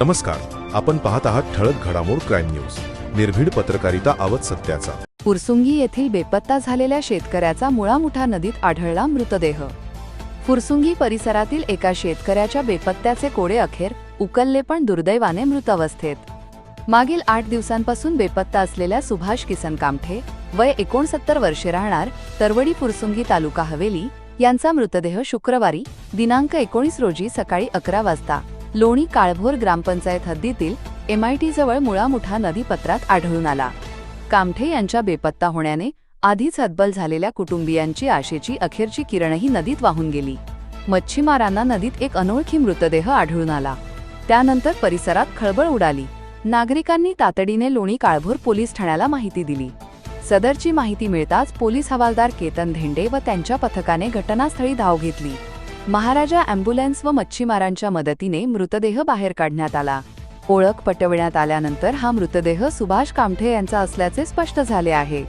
नमस्कार आपण पाहत आहात ठळक घडामोड क्राईम न्यूज. निर्भीड पत्रकारिता आवत सत्याचा. पुरसुंगी येथील बेपत्ता झालेल्या शेतकऱ्याचा मुळामुठा नदीत आढळला मृतदेह. फुरसुंगी परिसरातील एका शेतकऱ्याच्या बेपत्त्याचे कोडे अखेर उकलले पण दुर्दैवाने मृत अवस्थेत. मागील आठ दिवसांपासून बेपत्ता असलेल्या सुभाष किसन कामठे वय एकोणसत्तर वर्षे राहणार तरवडी फुरसुंगी तालुका हवेली यांचा मृतदेह शुक्रवारी दिनांक एकोणीस रोजी सकाळी अकरा वाजता लोणी काळभोर ग्रामपंचायत हद्दीतील एमआयटी जवळ मुळामुठा नदीपत्रात आढळून आला. कामठे यांच्या बेपत्ता होण्याने आधीच हतबल झालेल्या कुटुंबियांची आशेची अखेरची किरणही नदीत वाहून गेली. मच्छीमारांना नदीत एक अनोळखी मृतदेह आढळून आला. त्यानंतर परिसरात खळबळ उडाली. नागरिकांनी तातडीने लोणी काळभोर पोलीस ठाण्याला माहिती दिली. सदरची माहिती मिळताच पोलीस हवालदार केतन धेंडे व त्यांच्या पथकाने घटनास्थळी धाव घेतली. महाराजा अँब्युलन्स व मच्छीमारांच्या मदतीने मृतदेह बाहेर काढण्यात आला. ओळख पटविण्यात आल्यानंतर हा मृतदेह सुभाष कामठे यांचा असल्याचे स्पष्ट झाले आहे.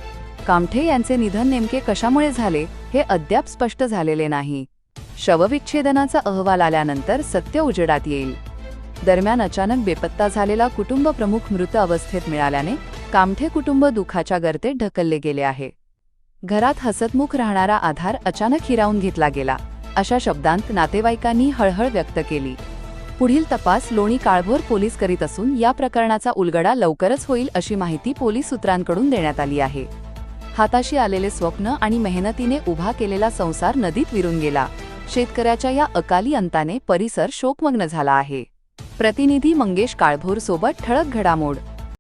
कामठे यांचे निधन नेमके कशामुळे झाले हे अद्याप स्पष्ट झालेले नाही. शवविच्छेदनाचा अहवाल आल्यानंतर सत्य उजेडात येईल. दरम्यान अचानक बेपत्ता झालेला कुटुंब प्रमुख मृत अवस्थेत मिळाल्याने कामठे कुटुंब दुखाच्या गर्तेत ढकलले गेले आहे. घरात हसतमुख राहणारा आधार अचानक हिरावून घेतला गेला. अशा शब्दांत नातेवाईकांनी हळहळ व्यक्त केली. पुढील तपास लोणी काळभोर पोलीस करीत असून या प्रकरणाचा उलगडा लवकरच होईल अशी माहिती पोलीस सूत्रांकडून देण्यात आली आहे. हाताशी आलेले स्वप्न आणि मेहनतीने उभा केलेला संसार नदीत विरून गेला. शेतकऱ्याच्या या अकाली अंताने परिसर शोकमग्न झाला आहे. प्रतिनिधी मंगेश काळभोर सोबत ठळक घडामोड.